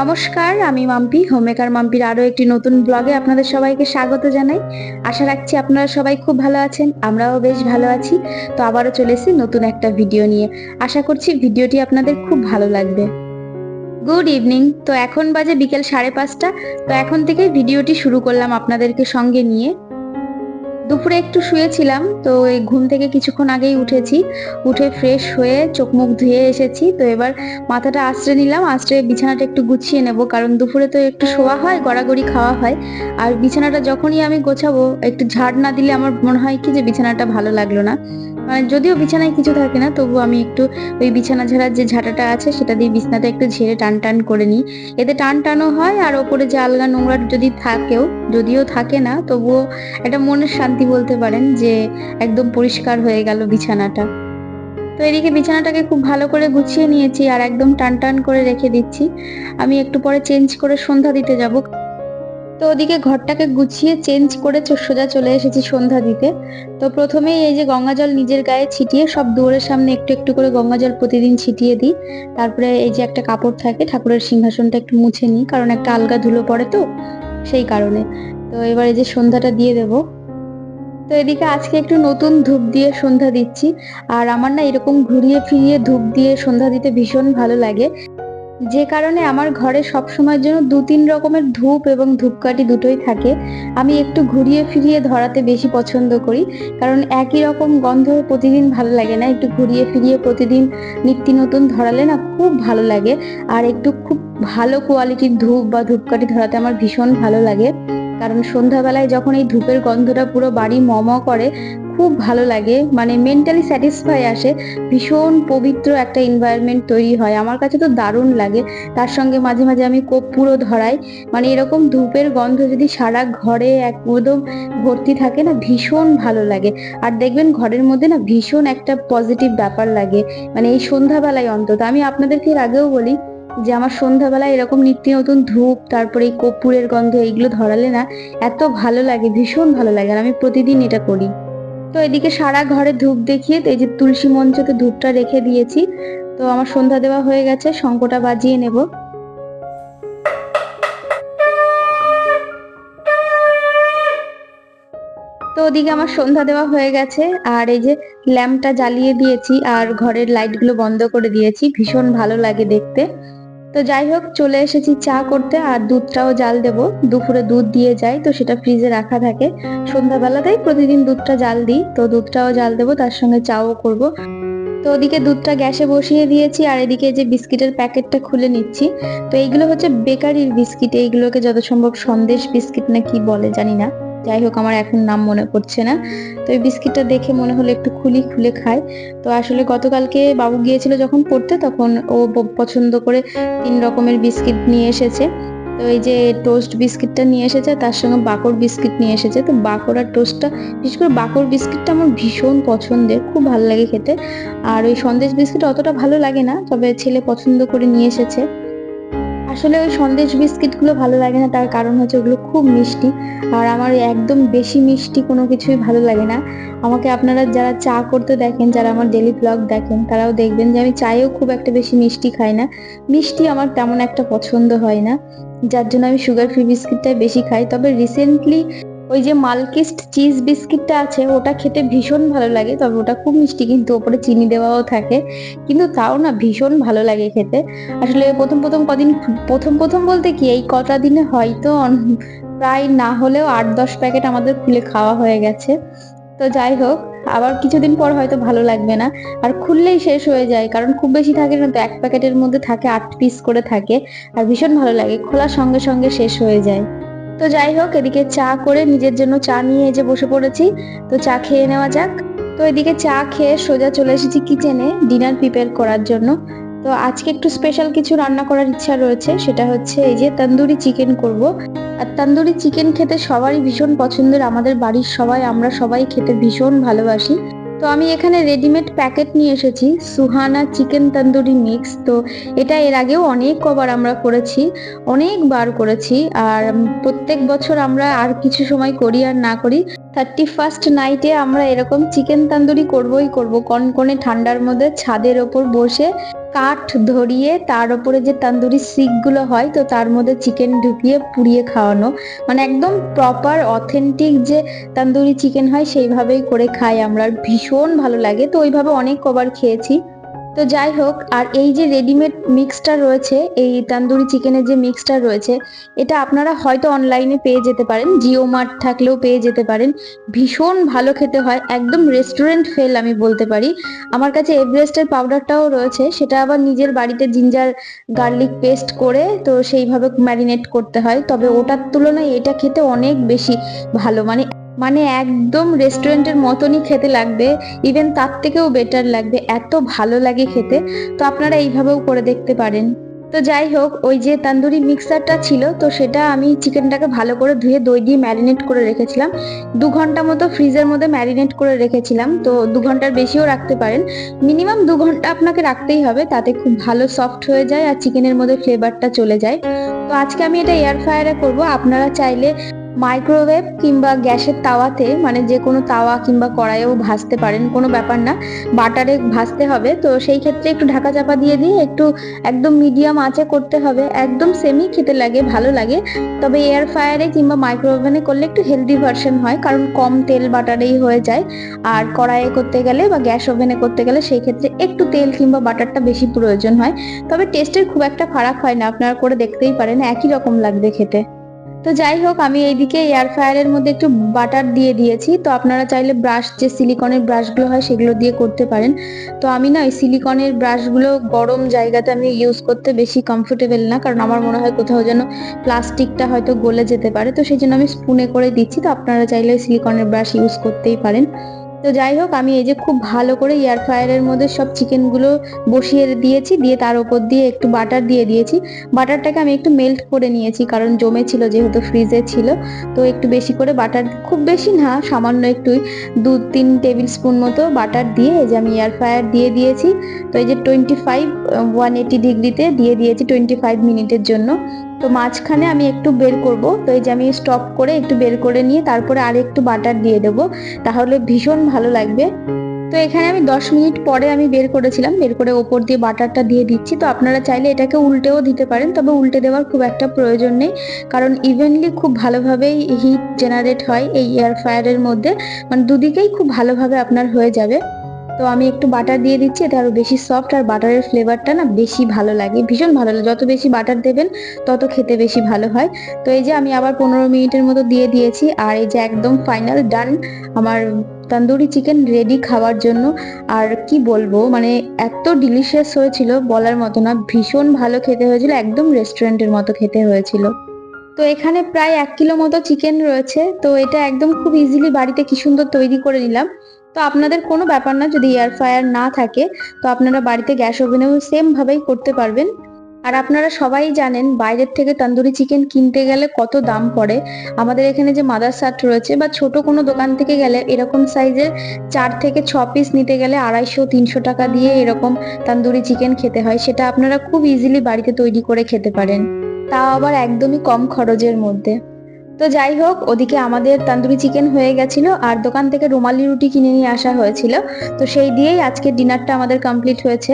নমস্কার, আমি মাম্পি হোমেকার মাম্পির আরও একটি নতুন ব্লগে আপনাদের সবাইকে স্বাগত জানাই। আশা রাখছি আপনারা সবাই খুব ভালো আছেন, আমরাও বেশ ভালো আছি। তো আবারও চলে নতুন একটা ভিডিও নিয়ে। আশা করছি ভিডিওটি আপনাদের খুব ভালো লাগবে। গুড ইভিনিং, তো এখন বাজে বিকেল সাড়ে পাঁচটা, তো এখন থেকেই ভিডিওটি শুরু করলাম আপনাদেরকে সঙ্গে নিয়ে। দুপুরে একটু শুয়েছিলাম, তো এই ঘুম থেকে কিছুক্ষণ আগেই উঠেছি। উঠে ফ্রেশ হয়ে চোখ মুখ ধুয়ে এসেছি, তো এবার মাথাটা আশ্রয় নিলাম, আশ্রয়ে বিছানাটা একটু গুছিয়ে নেব, কারণ দুপুরে তো একটু শোয়া হয়, গড়াগড়ি খাওয়া হয়। আর বিছানাটা যখনই আমি গোছাবো, একটু ঝাড় না দিলে আমার মনে হয় কি যে বিছানাটা ভালো লাগল না। যদিও বিছানায় কিছু থাকে না, তবু আমি একটু ওই বিছানা ঝাড়ার যে ঝাঁটাটা আছে, সেটা দিয়ে বিছানাটা একটু ঝেড়ে টান টান করে নিই। এতে টান টানও হয় আর ওপরে যে আলগা নোংরা যদি থাকেও, যদিও থাকে না, তবুও একটা মনের শান্তি বলতে পারেন যে একদম পরিষ্কার হয়ে গেল বিছানাটা। তো এদিকে বিছানাটাকে খুব ভালো করে গুছিয়ে নিয়েছি আর একদম টান টান করে রেখে দিচ্ছি। আমি একটু পরে চেঞ্জ করে সন্ধ্যা দিতে যাব। তো ওদিকে ঘরটাকে গুছিয়ে চেঞ্জ করে সোজা চলে এসেছি সন্ধ্যা দিতে। তো প্রথমেই এই যে গঙ্গা জল নিজের গায়ে ছিটিয়ে সব দুয়ারের সামনে একটু একটু করে গঙ্গা জল প্রতিদিন ছিটিয়ে দিই। তারপরে এই যে একটা কাপড় থাকে, ঠাকুরের সিংহাসনটা একটু মুছে নিই, কারণ একটা আলগা ধুলো পড়ে তো, সেই কারণে। তো এবার এই যে সন্ধ্যাটা দিয়ে দেব। তো এদিকে আজকে একটু নতুন ধূপ দিয়ে সন্ধ্যা দিচ্ছি, আর আমার না এরকম ঘুরিয়ে ফিরিয়ে ধূপ দিয়ে সন্ধ্যা দিতে ভীষণ ভালো লাগে। যে কারণে আমার ঘরে সব সময়ের জন্য দু তিন রকমের ধূপ এবং ধূপকাঠি দুটোই থাকে। আমি একটু ঘুরিয়ে ফিরিয়ে ধরাতে বেশি পছন্দ করি, কারণ একই রকম গন্ধ প্রতিদিন ভালো লাগে না। একটু ঘুরিয়ে ফিরিয়ে প্রতিদিন নিত্য নতুন ধরালে না খুব ভালো লাগে। আর একটু খুব ভালো কোয়ালিটির ধূপ বা ধূপকাঠি ধরাতে আমার ভীষণ ভালো লাগে। কারণ সন্ধ্যাবেলায় যখন এই ধূপের গন্ধটা পুরো বাড়ি মম করে খুব ভালো লাগে। মানে মেন্টালি স্যাটিসফাই আসে। ভীষণ পবিত্র একটা এনভায়রনমেন্ট তৈরি হয়। আমার কাছে তো দারুণ লাগে। তার সঙ্গে মাঝে মাঝে আমি কর্পূরও ধরাই। মানে এরকম ধূপের গন্ধ যদি সারা ঘরে একদম ভর্তি থাকে না, ভীষণ ভালো লাগে। আর দেখবেন ঘরের মধ্যে না ভীষণ একটা পজিটিভ ব্যাপার লাগে। মানে এই সন্ধ্যাবেলায় অন্তত। আমি আপনাদেরকে এর আগেও বলি যে আমার সন্ধ্যাবেলায় এরকম নিত্য নতুন ধূপ, তারপরে এই কর্পূরের গন্ধ, এইগুলো ধরালে না এত ভালো লাগে, ভীষণ ভালো লাগে। আর আমি প্রতিদিন এটা করি। তো এদিকে সারা ঘরে ধূপ দেখিয়ে এই যে তুলসী মঞ্চতে ধূপটা রেখে দিয়েছি। তো আমার সন্ধ্যা দেওয়া হয়ে গেছে, শঙ্কটা বাজিয়ে নেব। তো ওদিকে আমার সন্ধ্যা দেওয়া হয়ে গেছে, আর এই যে ল্যাম্পটা জ্বালিয়ে দিয়েছি, আর ঘরের লাইটগুলো বন্ধ করে দিয়েছি, ভীষণ ভালো লাগে দেখতে। তো যাই হোক, চলে এসেছি চা করতে আর দুধটাও জাল দেব। দুপুরে দুধ দিয়ে যাই তো সেটা ফ্রিজে রাখা থাকে। সন্ধ্যাবেলাতেই প্রতিদিন দুধটা জাল দিই, তো দুধটাও জাল দেবো, তার সঙ্গে চাও করব। তো ওদিকে দুধটা গ্যাসে বসিয়ে দিয়েছি, আর এদিকে যে বিস্কিটের প্যাকেটটা খুলে নিচ্ছি, তো এইগুলো হচ্ছে বেকারির বিস্কিট, এইগুলোকে যত সম্ভব সন্দেশ বিস্কিট না কি বলে জানি না। যাই হোক, আমার এখন নাম মনে পড়ছে না। তো এই বিস্কিটটা দেখে মনে হলো একটু খুলি খুলে খায় তো আসলে গতকালকে বাবু গিয়েছিল যখন পড়তে, তখন ও পছন্দ করে তিন রকমের বিস্কিট নিয়ে এসেছে। তো এই যে টোস্ট বিস্কিটটা নিয়ে এসেছে, তার সঙ্গে বাকর বিস্কিট নিয়ে এসেছে। তো বাকর আর টোস্টটা, বিশেষ করে বাকর বিস্কিটটা আমার ভীষণ পছন্দের, খুব ভালো লাগে খেতে। আর ওই সন্দেশ বিস্কিট অতটা ভালো লাগে না, তবে ছেলে পছন্দ করে নিয়ে এসেছে। আসলে ওই সন্দেশ বিস্কিটগুলো ভালো লাগে না, তার কারণ হচ্ছে ওগুলো খুব মিষ্টি। আর আমার একদম বেশি মিষ্টি কোনো কিছুই ভালো লাগে না। আমাকে আপনারা যারা চা করতে দেখেন, যারা আমার ডেলি ব্লগ দেখেন, তারাও দেখবেন যে আমি চায়েও খুব একটা বেশি মিষ্টি খাই না। মিষ্টি আমার তেমন একটা পছন্দ হয় না। যার জন্য আমি সুগার ফ্রি বিস্কিটটাই বেশি খাই। তবে রিসেন্টলি ওই যে মালকিস্ট চিজ বিস্কিটটা আছে, ওটা খেতে ভীষণ ভালো লাগে, তবে ওটা খুব মিষ্টি, কিন্তু ওপরে চিনি দেওয়াও থাকে, কিন্তু তাও না ভীষণ ভালো লাগে খেতে। আসলে প্রথম প্রথম কদিন, প্রথম প্রথম বলতে কি, এই কটা দিনে হয়তো প্রায় না হলেও আট, দশ প্যাকেট আমাদের খুলে খাওয়া হয়ে গেছে। তো যাই হোক, আবার কিছুদিন পর হয়তো ভালো লাগবে না, আর খুললেই শেষ হয়ে যায়, কারণ খুব বেশি থাকে না তো, এক প্যাকেটের মধ্যে থাকে, আট পিস করে থাকে, আর ভীষণ ভালো লাগে, খোলার সঙ্গে সঙ্গে শেষ হয়ে যায়। তো যাই হোক, এদিকে চা করে নিজের জন্য চা নিয়ে যে বসে পড়েছি। তো চা খেয়ে নেওয়া যাক। তো এদিকে চা খেয়ে সোজা চলে এসেছি কিচেনে ডিনার প্রিপেয়ার করার জন্য। তো আজকে একটু স্পেশাল কিছু রান্না করার ইচ্ছা রয়েছে, সেটা হচ্ছে এই যে তন্দুরি চিকেন করব। আর তন্দুরি চিকেন খেতে সবারই ভীষণ পছন্দের, আমাদের বাড়ির সবাই, আমরা সবাই খেতে ভীষণ ভালোবাসি। তো আমি এখানে রেডিমেড প্যাকেট নিয়ে এসেছি, সুহানা চিকেন তন্দুরি মিক্স তো এটা এর আগেও অনেক কবার আমরা করেছি, অনেকবার করেছি আর প্রত্যেক বছর আমরা আর কিছু সময় করি আর না করি। থার্টি ফার্স্ট নাইটে আমরা এরকম চিকেন তান্দুরি করবই করব, কনকনে ঠান্ডার মধ্যে ছাদের ওপর বসে কাঠ ধরিয়ে তার ওপরে যে তান্দুরি শিকগুলো হয়, তো তার মধ্যে চিকেন ঢুকিয়ে পুড়িয়ে খাওয়ানো। মানে একদম প্রপার অথেন্টিক যে তান্দুরি চিকেন হয়, সেইভাবেই করে খাই আমরা। ভীষণ ভালো লাগে। তো ওইভাবে অনেক কবার খেয়েছি। তো যাই হোক, আর এই যে রেডিমেড মিক্সটা রয়েছে, এই তান্দুরি চিকেনের যে মিক্সটা রয়েছে, এটা আপনারা হয়তো অনলাইনে পেয়ে যেতে পারেন জিও মার্ট থাকলেও পেয়ে যেতে পারেন। ভীষণ ভালো খেতে হয়, একদম রেস্টুরেন্ট ফেল আমি বলতে পারি। আমার কাছে এভারেস্টের পাউডারটাও রয়েছে, সেটা আবার নিজের বাড়িতে জিঞ্জার গার্লিক পেস্ট করে, তো সেইভাবে ম্যারিনেট করতে হয়। তবে ওটার তুলনায় এটা খেতে অনেক বেশি ভালো মানে মানে একদম রেস্টুরেন্টের মতনই খেতে লাগবে ইভেন তার থেকেও বেটার লাগবে, এত ভালো লাগে খেতে। তো আপনারা এইভাবেও করে দেখতে পারেন। তো যাই হোক, ওই যে তান্দুরি মিক্সারটা ছিল, তো সেটা আমি চিকেনটাকে ভালো করে ধুয়ে দই দিয়ে ম্যারিনেট করে রেখেছিলাম। দু ঘণ্টা মতো ফ্রিজের মধ্যে ম্যারিনেট করে রেখেছিলাম, তো দু ঘণ্টার বেশিও রাখতে পারেন। মিনিমাম দু ঘণ্টা আপনাকে রাখতেই হবে, তাতে খুব ভালো সফট হয়ে যায় আর চিকেনের মধ্যে ফ্লেভারটা চলে যায়। তো আজকে আমি এটা এয়ার ফ্রায়ারে করব, আপনারা চাইলে মাইক্রোওয়েভ কিংবা গ্যাসের তাওয়াতে মানে যে কোনো তাওয়া কিংবা কড়াইয়েও ভাজতে পারেন, কোনো ব্যাপার না। বাটারে ভাজতে হবে, তো সেই ক্ষেত্রে একটু ঢাকা চাপা দিয়ে দিয়ে একটু একদম মিডিয়াম আঁচে করতে হবে। একদম সেমি খেতে লাগে, ভালো লাগে। তবে এয়ার ফ্রায়ারে কিংবা মাইক্রো ওভেনে করলে একটু হেলদি ভার্সন হয়, কারণ কম তেল বাটারেই হয়ে যায়। আর কড়াইয়ে করতে গেলে বা গ্যাস ওভেনে করতে গেলে সেই ক্ষেত্রে একটু তেল কিংবা বাটারটা বেশি প্রয়োজন হয়। তবে টেস্টের খুব একটা ফারাক হয় না, আপনারা করে দেখতেই পারেন, একই রকম লাগবে খেতে। তো যাই হোক, আমি এইদিকে এয়ার ফ্রায়ারের মধ্যে একটু বাটার দিয়ে দিয়েছি। তো আপনারা চাইলে ব্রাশ যে সিলিকনের ব্রাশগুলো হয় সেগুলো দিয়ে করতে পারেন। তো আমি না ওই সিলিকনের ব্রাশগুলো গরম জায়গাতে আমি ইউজ করতে বেশি কমফোর্টেবল না, কারণ আমার মনে হয় কোথাও যেন প্লাস্টিকটা হয়তো গলে যেতে পারে। তো সেই জন্য আমি স্পুনে করে দিচ্ছি। তো আপনারা চাইলে সিলিকনের ব্রাশ ইউজ করতেই পারেন। তো যাই হোক, আমি এই যে খুব ভালো করে এয়ার ফ্রায়ারের মধ্যে সব চিকেনগুলো বসিয়ে দিয়েছি, দিয়ে তার উপর দিয়ে একটু বাটার দিয়ে দিয়েছি। বাটারটাকে আমি একটু মেল্ট করে নিয়েছি, কারণ জমে ছিল যেহেতু ফ্রিজে ছিল। তো একটু বেশি করে বাটার খুব বেশি না, সামান্য একটু দু তিন টেবিল স্পুন মতো বাটার দিয়ে এই যে আমি এয়ার ফ্রায়ার দিয়ে দিয়েছি। তো এই যে টোয়েন্টি ফাইভ ওয়ান এইটি ডিগ্রিতে দিয়ে দিয়েছি টোয়েন্টি ফাইভ মিনিটের জন্য। তো মাঝখানে আমি একটু বের করব। তো এই যে আমি স্টপ করে একটু বের করে নিয়ে তারপরে আর একটু বাটার দিয়ে দেবো। তাহলে ভীষণ ভালো লাগবে। তো এখানে আমি দশ মিনিট পরে আমি বের করেছিলাম। বের করে ওপর দিয়ে বাটারটা দিয়ে দিচ্ছি। তো আপনারা চাইলে এটাকে উল্টেও দিতে পারেন। তবে উল্টে দেওয়ার খুব একটা প্রয়োজন নেই। কারণ ইভেনলি খুব ভালোভাবেই হিট জেনারেট হয় এই এয়ার ফ্রায়ারের মধ্যে। মানে দুদিকেই খুব ভালোভাবে আপনার হয়ে যাবে। তো আমি একটু বাটার দিয়ে দিচ্ছি এতে আরও বেশি সফট আর বাটারের ফ্লেভারটা না বেশি ভালো লাগে, ভীষণ ভালো লাগে। যত বেশি বাটার দেবেন, তত খেতে বেশি ভালো হয়। তো এই যে আমি আবার পনেরো মিনিটের মতো দিয়ে দিয়েছি, আর এই যে একদম ফাইনাল ডান আমার তন্দুরি চিকেন রেডি খাওয়ার জন্য। আর কি বলব মানে এত ডিলিশিয়াস হয়েছিল, বলার মতো না, ভীষণ ভালো খেতে হয়েছিল, একদম রেস্টুরেন্টের মতো খেতে হয়েছিল। তো এখানে প্রায় এক কিলো মতো চিকেন রয়েছে, তো এটা একদম খুব ইজিলি বাড়িতে কি সুন্দর তৈরি করে নিলাম। তো আপনাদের কোনো ব্যাপার না, যদি এয়ার ফ্রায়ার না থাকে, তো আপনারা বাড়িতে গ্যাস ওভেনেও সেম ভাবেই করতে পারবেন। আর আপনারা সবাই জানেন, বাইরের থেকে তন্দুরি চিকেন কিনতে গেলে কত দাম পড়ে। আমাদের এখানে যে মাদার সাট রয়েছে বা ছোট কোনো দোকান থেকে গেলে এরকম সাইজের চার থেকে ছ পিস নিতে গেলে আড়াইশো, তিনশো টাকা দিয়ে এরকম তন্দুরি চিকেন খেতে হয়। সেটা আপনারা খুব ইজিলি বাড়িতে তৈরি করে খেতে পারেন। তাও আবার একদমই কম খরচের মধ্যে। তো যাই হোক, ওদিকে আমাদের তান্দুরি চিকেন হয়ে গেছিল আর দোকান থেকে রুমালি রুটি কিনে নিয়ে আসা হয়েছিল। তো সেই দিয়েই আজকে ডিনারটা আমাদের কমপ্লিট হয়েছে।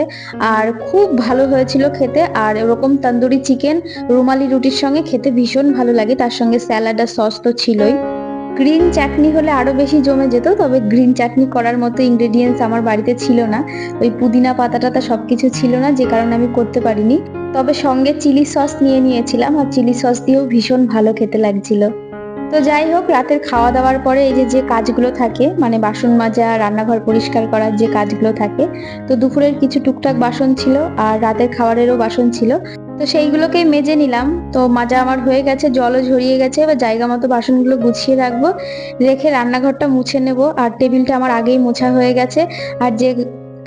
আর খুব ভালো হয়েছিল খেতে আর এরকম তান্দুরি চিকেন রুমালি রুটির সঙ্গে খেতে ভীষণ ভালো লাগে। তার সঙ্গে স্যালাড আর সস তো ছিলই। গ্রিন চাটনি হলে আরও বেশি জমে যেত, তবে গ্রিন চাটনি করার মতো ইনগ্রেডিয়েন্টস আমার বাড়িতে ছিল না। ওই পুদিনা পাতা টাতা সবকিছু ছিল না, যে কারণে আমি করতে পারিনি। তবে সঙ্গে চিলি সস নিয়ে নিয়েছিলাম আর চিলি সস দিয়েও ভীষণ ভালো খেতে লাগছিল। তো যাই হোক, রাতের খাওয়া দাওয়ার পরে এই যে যে কাজগুলো থাকে মানে বাসন মাজা, রান্নাঘর পরিষ্কার করার যে কাজগুলো থাকে, তো দুপুরের কিছু টুকটাক বাসন ছিল আর রাতের খাবারেরও বাসন ছিল। তো সেইগুলোকেই মেজে নিলাম। তো মাজা আমার হয়ে গেছে, জলও ঝরিয়ে গেছে, এবার জায়গা মতো বাসনগুলো গুছিয়ে রাখব, রেখে রান্নাঘরটা মুছে নেব। আর টেবিলটা আমার আগেই মোছা হয়ে গেছে। আর যে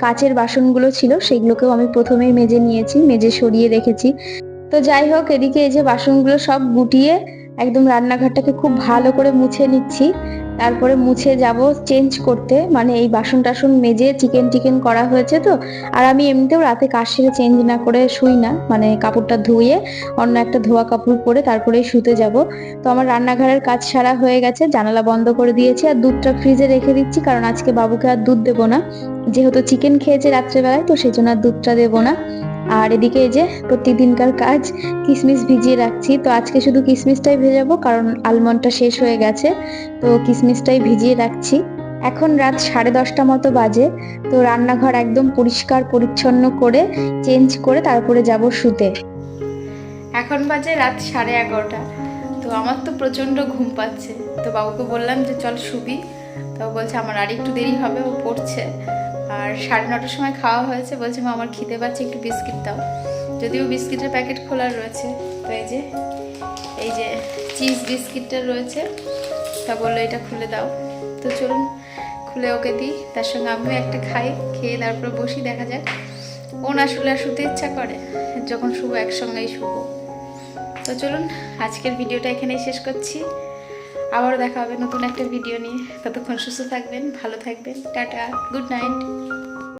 কাচের বাসনগুলো ছিল, সেগুলোকেও আমি প্রথমেই মেজে নিয়েছি, মেজে সরিয়ে রেখেছি। তো যাই হোক, এদিকে এই যে বাসনগুলো সব গুটিয়ে একদম রান্নাঘরটাকে খুব ভালো করে মুছে নিচ্ছি। তারপরে মুছে যাব চেঞ্জ করতে। মানে এই বাসন টাসন মেজে চিকেন টিকেন করা হয়েছে তো। আর আমি এমনিতেও রাতে কাজ চেঞ্জ না করে শুই না। মানে কাপড়টা ধুয়ে অন্য একটা ধোয়া কাপড় পরে তারপরেই শুতে যাব। তো আমার রান্নাঘরের কাজ সারা হয়ে গেছে, জানালা বন্ধ করে দিয়েছি আর দুধটা ফ্রিজে রেখে দিচ্ছি কারণ আজকে বাবুকে আর দুধ দেবো না। যেহেতু চিকেন খেয়েছে রাত্রেবেলায় তো সেই জন্য আর দুধটা দেবো না। আর এদিকে এই যে প্রতিদিনকার কাজ কিশমিশ ভিজিয়ে রাখছি। তো আজকে শুধু কিশমিশটাই ভেজাবো, কারণ আলমন্ডটা শেষ হয়ে গেছে। তো কিশমিশটাই ভিজিয়ে রাখছি। এখন রাত সাড়ে দশটা মতো বাজে। তো রান্নাঘর একদম পরিষ্কার, পরিচ্ছন্ন করে, চেঞ্জ করে তারপরে যাব শুতে। এখন বাজে রাত সাড়ে এগারোটা। তো আমার তো প্রচণ্ড ঘুম পাচ্ছে। তো বাবুকে বললাম যে, চল শুবি। তো বলছে, আমার আর একটু দেরি হবে, ও পড়ছে। আর সাড়ে নটার সময় খাওয়া হয়েছে, বলছে, মা, আমার খিদে পাচ্ছে, একটু বিস্কিট দাও। যদিও বিস্কিটের প্যাকেট খোলা রয়েছে। তো এই যে এই যে চিজ বিস্কিটটা রয়েছে, তা বলল, এটা খুলে দাও। তো চলুন, খুলে ওকে দিই। তার সঙ্গে আমিও একটা খাই, খেয়ে তারপরে বসি, দেখা যাক। ও না শুলে আর শুতে ইচ্ছা করে, যখন শুভ একসঙ্গেই শুভ তো চলুন, আজকের ভিডিওটা এখানেই শেষ করছি। আবারও দেখা হবে নতুন একটা ভিডিও নিয়ে। ততক্ষণ সুস্থ থাকবেন, ভালো থাকবেন, টাটা গুড নাইট